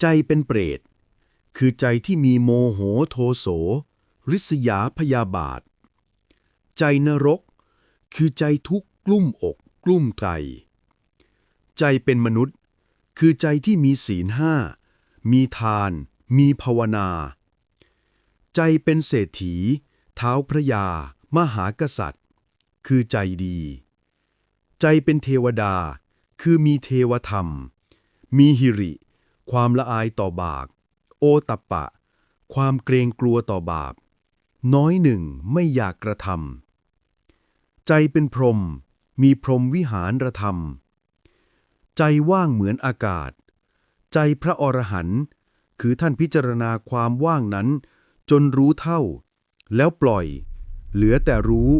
ใจเป็นเปรต คือใจที่มีโมโหโทโส ริษยาพยาบาท ใจนรก คือใจทุกข์กลุ้มอกกลุ้มใจ ใจเป็นมนุษย์ คือใจที่มีศีลห้า มีทาน มีภาวนา ใจเป็นเศรษฐี เท้าพระยา มหากษัตริย์ คือใจดี ใจเป็นเทวดา คือมีเทวธรรม มีหิริ ความละอายต่อบาปโอตัปปะ ความเกรงกลัวต่อบาป น้อยหนึ่งไม่อยากกระทำใจเป็นพรม มีพรมวิหารธรรม ใจว่างเหมือนอากาศ ใจพระอรหันต์คือท่านพิจารณาความว่างนั้น จนรู้เท่า แล้วปล่อย เหลือแต่รู้